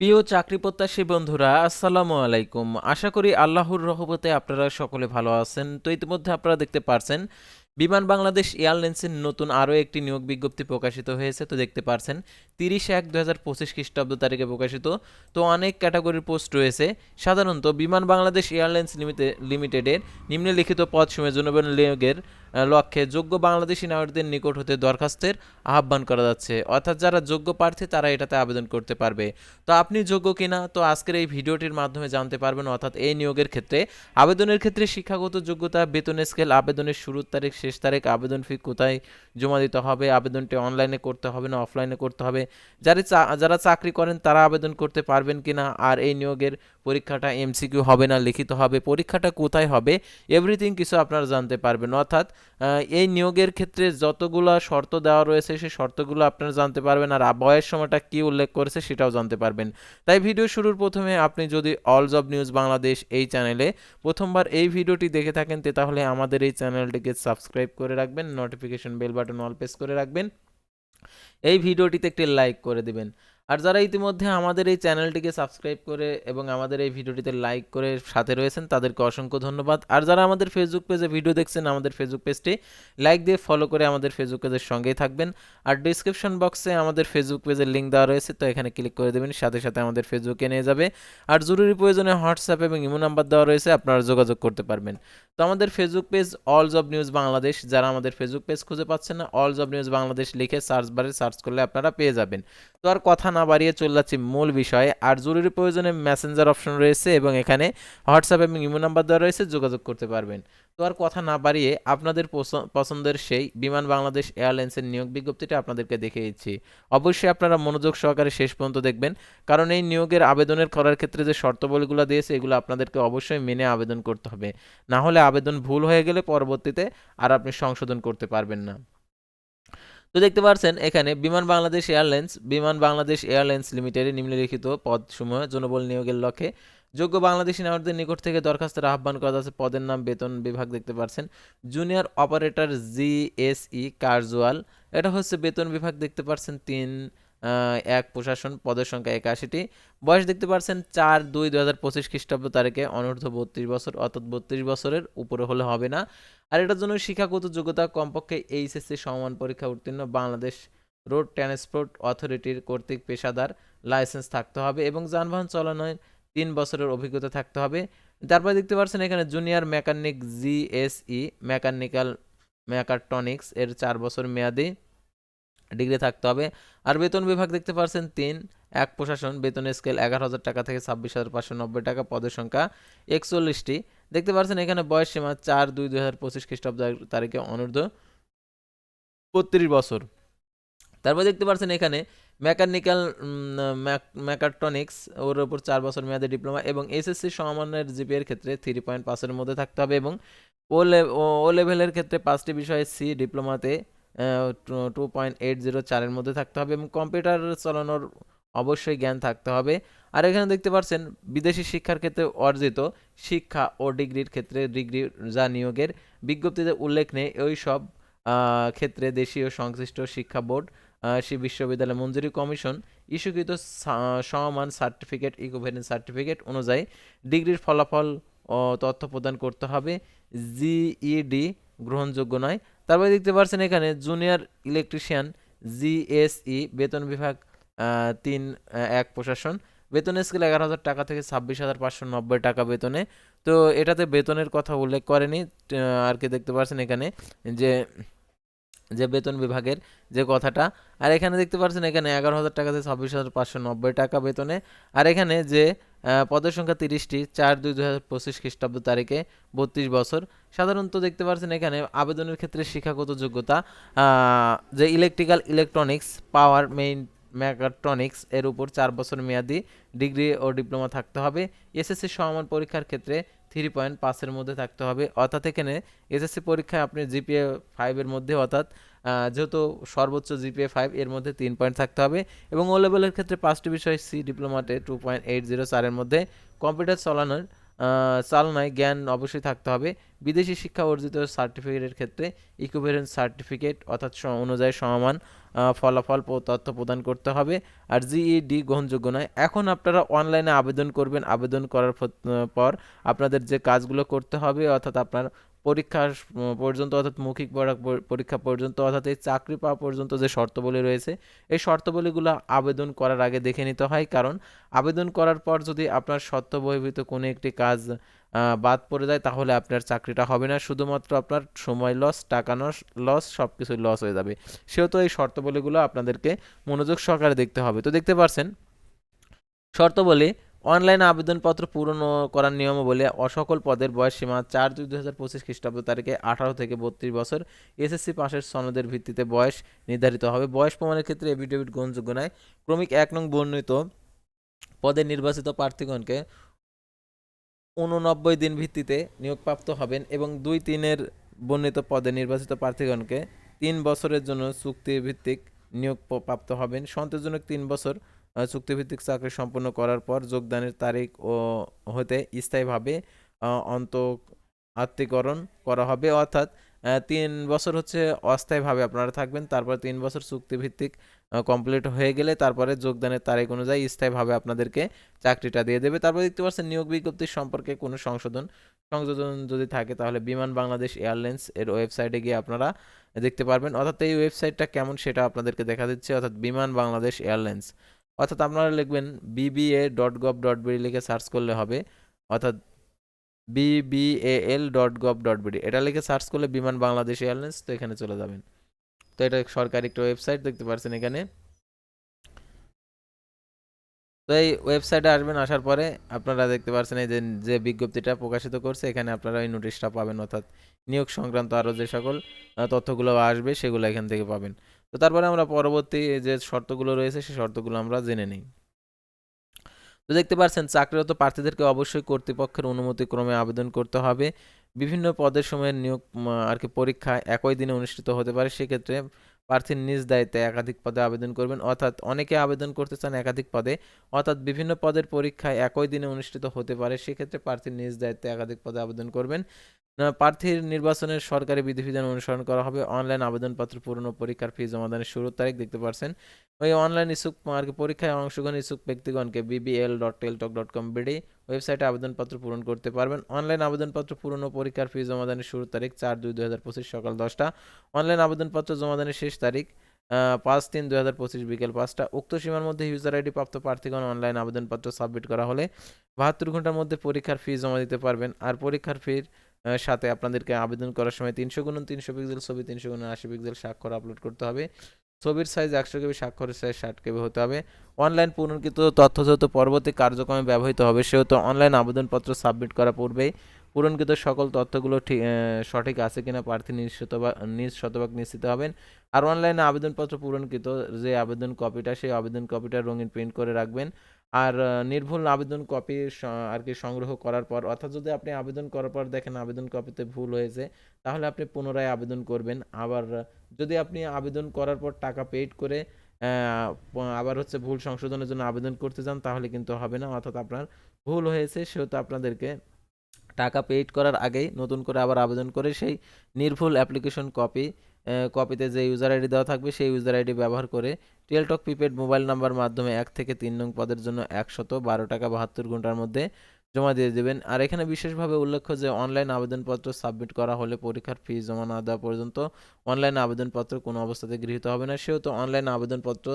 প্রিয় চাকরি প্রত্যাশী বন্ধুরা, আসসালামু আলাইকুম। আশা করি আল্লাহর রহমতে আপনারা সকলে ভালো আছেন। তো ইতিমধ্যে আপনারা দেখতে পারছেন, বিমান বাংলাদেশ এয়ারলাইন্সের নতুন আরও একটি নিয়োগ বিজ্ঞপ্তি প্রকাশিত হয়েছে। তো দেখতে পারছেন, তিরিশ এক দু হাজার পঁচিশ খ্রিস্টাব্দ তারিখে প্রকাশিত। তো অনেক ক্যাটাগরির পোস্ট রয়েছে। সাধারণত বিমান বাংলাদেশ এয়ারলাইন্স লিমিটে লিমিটেডের নিম্নলিখিত পদ সময় জনবল নিয়োগের লক্ষ্যে যোগ্য বাংলাদেশি নাগরিকদের নিকট হতে দরখাস্তের আহ্বান করা যাচ্ছে। অর্থাৎ যারা যোগ্য প্রার্থী, তারা এটাতে আবেদন করতে পারবে। তো আপনি যোগ্য কিনা, তো আজকের এই ভিডিওটির মাধ্যমে জানতে পারবেন, অর্থাৎ এই নিয়োগের ক্ষেত্রে। আবেদনের ক্ষেত্রে শিক্ষাগত যোগ্যতা, বেতন স্কেল আবেদনের শুরুর তারিখ, শেষ তারিখ, আবেদন ফি কোথায় জমা দিতে হবে, আবেদনটি অনলাইনে করতে হবে না অফলাইনে করতে হবে। যারা যারা চাকরি করেন, তারা আবেদন করতে পারবেন কিনা, আর এই নিয়োগের পরীক্ষাটা এমসিকিউ হবে না, লিখিত হবে, পরীক্ষাটা কোথায় হবে এভরিথিং কিছু আপনারা জানতে পারবেন। অর্থাৎ এই নিয়োগের ক্ষেত্রে যতগুলো শর্ত দেওয়া রয়েছে, সেই শর্তগুলো আপনারা জানতে পারবেন আর বয়স সময়টা কি উল্লেখ করেছে সেটাও জানতে পারবেন। তাই ভিডিও শুরুর প্রথমে আপনি যদি অল জব নিউজ বাংলাদেশ এই চ্যানেলে প্রথমবার এই ভিডিওটি দেখে থাকেন তাহলে আমাদের এই চ্যানেলটিকে সাবস্ক্রাইব করে রাখবেন, notification bell button all press করে রাখবেন। এই ভিডিওটিতে একটি লাইক করে দিবেন। আর যারা ইতিমধ্যে আমাদের এই চ্যানেলটিকে সাবস্ক্রাইব করে এবং আমাদের এই ভিডিওটিতে লাইক করে সাথে রয়েছেন, তাদেরকে অসংখ্য ধন্যবাদ। আর যারা আমাদের ফেসবুক পেজে ভিডিও দেখছেন, আমাদের ফেসবুক পেজটি লাইক দিয়ে ফলো করে আমাদের ফেসবুক পেজের সঙ্গেই থাকবেন। আর ডিসক্রিপশন বক্সে আমাদের ফেসবুক পেজের লিঙ্ক দেওয়া রয়েছে, তো এখানে ক্লিক করে দেবেন, সাথে সাথে আমাদের ফেসবুকে নিয়ে যাবে। আর জরুরি প্রয়োজনে হোয়াটসঅ্যাপ এবং ইমো নাম্বার দেওয়া রয়েছে, আপনারা যোগাযোগ করতে পারবেন। তো আমাদের Facebook page all job news Bangladesh যারা আমাদের ফেসবুক পেজ খুঁজে পাচ্ছেন না অল জব নিউজ বাংলাদেশ লিখে সার্চ বারে সার্চ করলে আপনারা পেয়ে যাবেন। তো আর কথা না বাড়িয়ে চলে যাচ্ছি মূল বিষয়ে, আর জরুরি প্রয়োজনে মেসেঞ্জার অপশন রয়েছে এবং এখানে হোয়াটসঅ্যাপ এবং ইমো নাম্বার দেওয়া রয়েছে, যোগাযোগ করতে পারবেন। তো আর কথা না বাড়িয়ে আপনাদের পছ- পছন্দের সেই বিমান বাংলাদেশ এয়ারলাইন্সের নিয়োগ বিজ্ঞপ্তিটা আপনাদেরকে দেখে দিচ্ছি অবশ্যই আপনারা মনোযোগ সহকারে শেষ পর্যন্ত দেখবেন, কারণ এই নিয়োগের আবেদনের করার ক্ষেত্রে যে শর্তাবলীগুলো দিয়েছে, এগুলো আপনাদেরকে অবশ্যই মেনে আবেদন করতে হবে। না হলে আবেদন ভুল হয়ে গেলে পরবর্তীতে আর আপনি সংশোধন করতে পারবেন না। তো দেখতে পাচ্ছেন এখানে বিমান বাংলাদেশ এয়ারলাইন্স, বিমান বাংলাদেশ এয়ারলাইন্স লিমিটেডে নিম্নলিখিত পদসমূহ জনবল নিয়োগের লক্ষ্যে যোগ্য বাংলাদেশি নাগরিকদের নিকট থেকে দরখাস্তের আহ্বান করা যাচ্ছে। পদের নাম বেতন বিভাগ দেখতে পাচ্ছেন জুনিয়র অপারেটর জিএসই কার্জুয়াল এটা হচ্ছে বেতন বিভাগ দেখতে পাচ্ছেন তিন এক প্রশাসন পদের সংখ্যা একাশিটি। বয়স দেখতে পাচ্ছেন চার দুই দু হাজার পঁচিশ খ্রিস্টাব্দ তারিখে। অনূর্ধ্ব বত্রিশ বছর অর্থাৎ বত্রিশ বছরের উপরে হলে হবে না। আর এটার জন্য শিক্ষাগত যোগ্যতা কমপক্ষে এইচএসসি সমান পরীক্ষা উত্তীর্ণ বাংলাদেশ রোড ট্রান্সপোর্ট অথরিটির কর্তৃক পেশাদার লাইসেন্স থাকতে হবে এবং যানবাহন চালানোর তিন বছরের অভিজ্ঞতা থাকতে হবে। তারপরে দেখতে পাচ্ছেন এখানে junior mechanic GSE mechanical mechatronics এর চার বছর মেয়াদি। ডিগ্রি থাকতে হবে। আর বেতন বিভাগ দেখতে পাচ্ছেন তিন, এক প্রশাসন বেতন স্কেল এগারো হাজার টাকা থেকে ছাব্বিশ হাজার পাঁচশো নব্বই টাকা পদের সংখ্যা একচল্লিশটি। দেখতে পাচ্ছেন এখানে বয়স সীমা চার দুই দুই হাজার পঁচিশ খ্রিস্টাব্দ তারিখে অনূর্ধ্ব বত্রিশ বছর। তারপর দেখতে পাচ্ছেন এখানে মেকানিক্যাল মেকাট্রনিক্স ওর উপর চার বছর মেয়াদী ডিপ্লোমা এবং এসএসসি সমমানের জিপিএর ক্ষেত্রে থ্রি পয়েন্ট পাঁচের মধ্যে থাকতে হবে এবং ও লেভেলের ক্ষেত্রে পাঁচটি বিষয়ে সি ডিপ্লোমাতে টু পয়েন্ট এইট জিরো চারের মধ্যে থাকতে হবে এবং কম্পিউটার চালানোর অবশ্যই জ্ঞান থাকতে হবে। আর এখানে দেখতে পাচ্ছেন, বিদেশি শিক্ষার ক্ষেত্রে অর্জিত শিক্ষা ও ডিগ্রির ক্ষেত্রে ডিগ্রি যা নিয়োগের বিজ্ঞপ্তিতে উল্লেখ নেই ওই সব ক্ষেত্রে দেশীয় সংশ্লিষ্ট শিক্ষা বোর্ড বিশ্ববিদ্যালয় মঞ্জুরি কমিশন ইস্যুকৃত সমমান সার্টিফিকেট ইকুইভ্যালেন্ট সার্টিফিকেট অনুযায়ী ডিগ্রির ফলাফল তথ্য প্রদান করতে হবে। জিইডি গ্রহণযোগ্য নয়। তারপরে দেখতে পাচ্ছেন এখানে জুনিয়র ইলেকট্রিশিয়ান জিএসই বেতন বিভাগ তিন এক প্রশাসন। বেতন স্কেল এগারো হাজার টাকা থেকে ছাব্বিশ হাজার পাঁচশো নব্বই টাকা বেতনে। তো এটাতে বেতনের কথা উল্লেখ করেনি আর কি দেখতে পাচ্ছেন এখানে যে যে বেতন বিভাগের যে কথাটা। আর এখানে দেখতে পাচ্ছেন, এখানে এগারো হাজার টাকা থেকে ছাব্বিশ হাজার পাঁচশো নব্বই টাকা বেতনে। আর এখানে যে পদের সংখ্যা তিরিশটি, চার দুই দু হাজার পঁচিশ খ্রিস্টাব্দ তারিখে বত্রিশ বছর। সাধারণত দেখতে পাচ্ছেন এখানে আবেদনের ক্ষেত্রে শিক্ষাগত যোগ্যতা যে electrical electronics power main mechatronics এর উপর চার বছর মেয়াদি ডিগ্রি ও ডিপ্লোমা থাকতে হবে। এসএসসি সমান পরীক্ষার ক্ষেত্রে থ্রি পয়েন্ট পাঁচের মধ্যে থাকতে হবে। অর্থাৎ এখানে এসএসসি পরীক্ষায় আপনি জিপিএ ফাইভের মধ্যে, অর্থাৎ যেহেতু সর্বোচ্চ জিপিএ ফাইভ এর মধ্যে তিন পয়েন্ট থাকতে হবে। এবং ও লেভেলের ক্ষেত্রে পাঁচটি বিষয় সি ডিপ্লোমাতে টু পয়েন্ট এইট জিরো চারের মধ্যে। কম্পিউটার চালানোর চালনায় জ্ঞান অবশ্যই থাকতে হবে। বিদেশি শিক্ষা অর্জিত সার্টিফিকেটের ক্ষেত্রে ইকুইভ্যালেন্ট সার্টিফিকেট অর্থাৎ অনুযায়ী সমান ফলাফল তথ্য প্রদান করতে হবে। আর জিইডি গ্রহণযোগ্য নয়। এখন আপনারা অনলাইনে আবেদন করবেন। আবেদন করার পর আপনাদের যে কাজগুলো করতে হবে অর্থাৎ আপনার পরীক্ষা পর্যন্ত অর্থাৎ মৌখিক পরীক্ষা পর্যন্ত অর্থাৎ এই চাকরি পাওয়া পর্যন্ত যে শর্তাবলী রয়েছে, এই শর্তাবলীগুলো আবেদন করার আগে দেখে নিতে হয়। কারণ আবেদন করার পর যদি আপনার শর্ত বহির্ভূত কোনো একটি কাজ বাদ পড়ে যায়, তাহলে আপনার চাকরিটা হবে না। শুধুমাত্র আপনার সময় লস টাকা নস লস সব কিছুই লস হয়ে যাবে। সেহেতু এই শর্তাবলীগুলো আপনাদেরকে মনোযোগ সহকারে দেখতে হবে। তো দেখতে পারছেন, শর্তাবলী অনলাইন আবেদনপত্র পূরণ করার নিয়মাবলী অসকল পদের বয়স সীমা চার দুই দু হাজার পঁচিশ খ্রিস্টাব্দ তারিখে আঠারো থেকে বত্রিশ বছর এসএসসি পাশের সনদের ভিত্তিতে বয়স নির্ধারিত হবে। বয়স প্রমাণের ক্ষেত্রে এফিডেভিট গ্রহণযোগ্য নয়। ক্রমিক এক নং বর্ণিত পদে নির্বাচিত প্রার্থীগণকে উননব্বই দিন ভিত্তিতে নিয়োগপ্রাপ্ত হবেন এবং দুই তিনের বর্ণিত পদে নির্বাচিত প্রার্থীগণকে তিন বছরের জন্য চুক্তিভিত্তিক নিয়োগ প্রাপ্ত হবেন। সন্তোষজনক তিন বছর চুক্তিভিত্তিক চাকরি সম্পন্ন করার পর যোগদানের তারিখ ও হতে স্থায়ীভাবে অন্ত আত্মীকরণ করা হবে। অর্থাৎ তিন বছর হচ্ছে অস্থায়ীভাবে আপনারা থাকবেন, তারপর তিন বছর চুক্তিভিত্তিক কমপ্লিট হয়ে গেলে তারপরে যোগদানের তারিখ অনুযায়ী স্থায়ীভাবে আপনাদেরকে চাকরিটা দিয়ে দেবে। তারপর দেখতে পাচ্ছেন, নিয়োগ বিজ্ঞপ্তি সম্পর্কে কোনো সংশোধন, সংযোজন যদি থাকে তাহলে বিমান বাংলাদেশ এয়ারলাইন্স এর ওয়েবসাইটে গিয়ে আপনারা দেখতে পারবেন। অর্থাৎ এই ওয়েবসাইটটা কেমন সেটা আপনাদেরকে দেখা দিচ্ছে। অর্থাৎ বিমান বাংলাদেশ এয়ারলাইন্স। অর্থাৎ আপনারা লিখবেন BBA dot gov dot BD লিখে সার্চ করলে হবে। অর্থাৎ BBL dot gov dot BD এটা লিখে সার্চ করলে বিমান বাংলাদেশ এয়ারলাইন্স তো এখানে চলে যাবেন। তো এটা সরকারি একটা ওয়েবসাইট দেখতে পাচ্ছেন এখানে। তো এই ওয়েবসাইটে আসবেন, আসার পরে আপনারা দেখতে পাচ্ছেন এই যে বিজ্ঞপ্তিটা প্রকাশিত করছে, এখানে আপনারা এই নোটিশটা পাবেন। অর্থাৎ নিয়োগ সংক্রান্ত আরও যে সকল তথ্যগুলো আসবে সেগুলো এখান থেকে পাবেন। তো তারপরে আমরা পরবর্তী যে শর্তগুলো রয়েছে সেই শর্তগুলো আমরা জেনে নিই। তো দেখতে পাচ্ছেন, চাকরিরত প্রার্থীদেরকে অবশ্যই কর্তৃপক্ষের অনুমতি ক্রমে আবেদন করতে হবে। বিভিন্ন পদের সময়ের নিয়োগ আর কি পরীক্ষা একই দিনে অনুষ্ঠিত হতে পারে, সেক্ষেত্রে প্রার্থীর নিজ দায়িত্বে একাধিক পদে আবেদন করবেন। অর্থাৎ অনেকে আবেদন করতে চান একাধিক পদে, অর্থাৎ বিভিন্ন পদের পরীক্ষা একই দিনে অনুষ্ঠিত হতে পারে, সেক্ষেত্রে প্রার্থীর নিজ দায়িত্বে একাধিক পদে আবেদন করবেন। প্রার্থীর নির্বাচনের সরকারি বিধিবিধান অনুসরণ করা হবে। অনলাইন আবেদনপত্র পূরণ পরীক্ষার ফি জমাদানের শুরুর তারিখ দেখতে পাচ্ছেন ওই অনলাইন ইচ্ছুক আর কি পরীক্ষায় অংশগ্রহণ ইচ্ছুক ব্যক্তিগণকে BBL dot Teletalk dot com BD ওয়েবসাইটে আবেদনপত্র পূরণ করতে পারবেন। অনলাইন আবেদনপত্র পূরণ ও পরীক্ষার ফি জমাদানের শুরুর তারিখ চার দুই দুই হাজার পঁচিশ সকাল দশটা। অনলাইন আবেদনপত্র জমাদানের শেষ তারিখ পাঁচ তিন দুই হাজার পঁচিশ বিকেল পাঁচটা। উক্ত সীমার মধ্যে ইউজার আইডি প্রাপ্ত প্রার্থীগণ অনলাইন আবেদনপত্র সাবমিট করা হলে বাহাত্তর ঘণ্টার মধ্যে পরীক্ষার ফি জমা দিতে পারবেন। আর পরীক্ষার ফির সাথে আপনাদেরকে আবেদন করার সময় তিনশো গুণ তিনশো পিক্সেল ছবি, তিনশো গুণ আশি পিক্সেল স্বাক্ষর আপলোড করতে হবে। ছবির সাইজ একশো কেবি, স্বাক্ষরের সাইজ ষাট কেবি হতে হবে। অনলাইন পূরণকৃত তথ্য যেহেতু পরবর্তী কার্যক্রমে ব্যবহৃত হবে, সেহেতু অনলাইন আবেদনপত্র সাবমিট করার পূর্বেই পূরণকৃত সকল তথ্যগুলো ঠিক সঠিক আছে কিনা প্রার্থী নিজ শতভাগ নিজ শতভাগ নিশ্চিত হবেন। আর অনলাইনে আবেদনপত্র পূরণকৃত যে আবেদন কপিটা সেই আবেদন কপিটা রঙিন প্রিন্ট করে রাখবেন। আর নির্ভুল আবেদন কপি আর কি সংগ্রহ করার পর, অর্থাৎ যদি আপনি আবেদন করার পর দেখেন আবেদন কপিতে ভুল হয়েছে, তাহলে আপনি পুনরায় আবেদন করবেন। আবার যদি আপনি আবেদন করার পর টাকা পেইড করে আবার হচ্ছে ভুল সংশোধনের জন্য আবেদন করতে চান তাহলে কিন্তু হবে না। অর্থাৎ আপনার ভুল হয়েছে, সেহেতু আপনাদেরকে টাকা পেইড করার আগেই নতুন করে আবার আবেদন করে সেই নির্ভুল অ্যাপ্লিকেশন কপি কপিতে যে ইউজার আইডি দেওয়া থাকবে, সেই ইউজার আইডি ব্যবহার করে টেলটক প্রিপেড মোবাইল নাম্বার মাধ্যমে এক থেকে তিন নং পদের জন্য একশত বারো টাকা বাহাত্তর ঘণ্টার মধ্যে জমা দিয়ে দেবেন। আর এখানে বিশেষভাবে উল্লেখ্য যে অনলাইন আবেদনপত্র সাবমিট করা হলে পরীক্ষার ফি জমা না দেওয়া পর্যন্ত অনলাইন আবেদনপত্র কোনো অবস্থাতে গৃহীত হবে না। সেহেতু অনলাইন আবেদনপত্র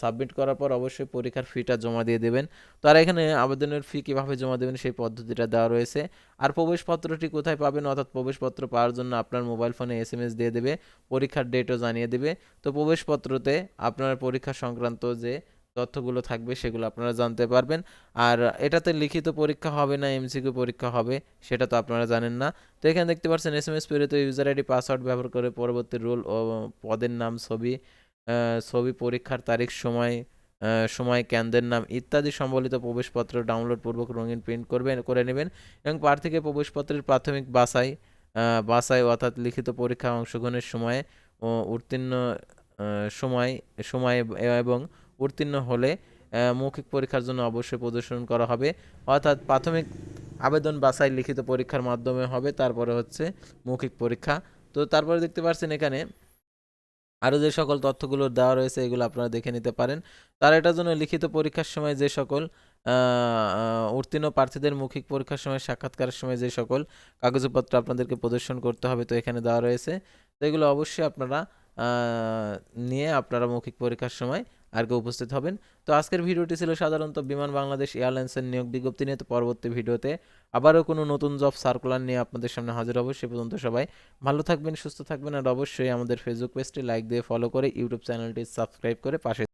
সাবমিট করার পর অবশ্যই পরীক্ষার ফিটা জমা দিয়ে দেবেন। তো আর এখানে আবেদনের ফি কীভাবে জমা দেবেন সেই পদ্ধতিটা দেওয়া রয়েছে। আর প্রবেশপত্রটি কোথায় পাবেন অর্থাৎ প্রবেশপত্র পাওয়ার জন্য আপনার মোবাইল ফোনে এস এম এস দিয়ে দেবে, পরীক্ষার ডেটও জানিয়ে দেবে। তো প্রবেশপত্রতে আপনার পরীক্ষা সংক্রান্ত যে তথ্যগুলো থাকবে সেগুলো আপনারা জানতে পারবেন। আর এটাতে লিখিত পরীক্ষা হবে না এমসিকিউ পরীক্ষা হবে, সেটা তো আপনারা জানেন না। তো এখানে দেখতে পাচ্ছেন এস এম এস প্রেরিত ইউজার আইডি পাসওয়ার্ড ব্যবহার করে পরবর্তী রোল ও পদের নাম, ছবি ছবি পরীক্ষার তারিখ, সময় সময়, কেন্দ্রের নাম ইত্যাদি সম্বলিত প্রবেশপত্র ডাউনলোড পূর্বক রঙিন প্রিন্ট করবেন, করে নেবেন এবং প্রার্থীকে প্রবেশপত্রের প্রাথমিক বাছাই বাসায় অর্থাৎ লিখিত পরীক্ষা অংশগ্রহণের সময়ে উত্তীর্ণ সময় সময় এবং উত্তীর্ণ হলে মৌখিক পরীক্ষার জন্য অবশ্যই প্রদর্শন করা হবে। অর্থাৎ প্রাথমিক আবেদন বাছাই লিখিত পরীক্ষার মাধ্যমে হবে, তারপরে হচ্ছে মৌখিক পরীক্ষা। তো তারপরে দেখতে পাচ্ছেন এখানে আরও যে সকল তথ্যগুলো দেওয়া রয়েছে, এগুলো আপনারা দেখে নিতে পারেন। তার এটার জন্য লিখিত পরীক্ষার সময় যে সকল উত্তীর্ণ প্রার্থীদের মৌখিক পরীক্ষার সময়, সাক্ষাৎকারের সময় যে সকল কাগজপত্র আপনাদেরকে প্রদর্শন করতে হবে তো এখানে দেওয়া রয়েছে। তো এগুলো অবশ্যই আপনারা নিয়ে আপনারা মৌখিক পরীক্ষার সময় আর কেউ উপস্থিত হবেন। তো আজকের ভিডিওটি ছিল সাধারণত বিমান বাংলাদেশ এয়ারলাইন্সের নিয়োগ বিজ্ঞপ্তি নিয়ে। তো পরবর্তী ভিডিওতে আবারও কোনো নতুন জব সার্কুলার নিয়ে আপনাদের সামনে হাজির হব। সে পর্যন্ত সবাই ভালো থাকবেন, সুস্থ থাকবেন। আর অবশ্যই আমাদের ফেসবুক পেজটি লাইক দিয়ে ফলো করে ইউটিউব চ্যানেলটি সাবস্ক্রাইব করে পাশে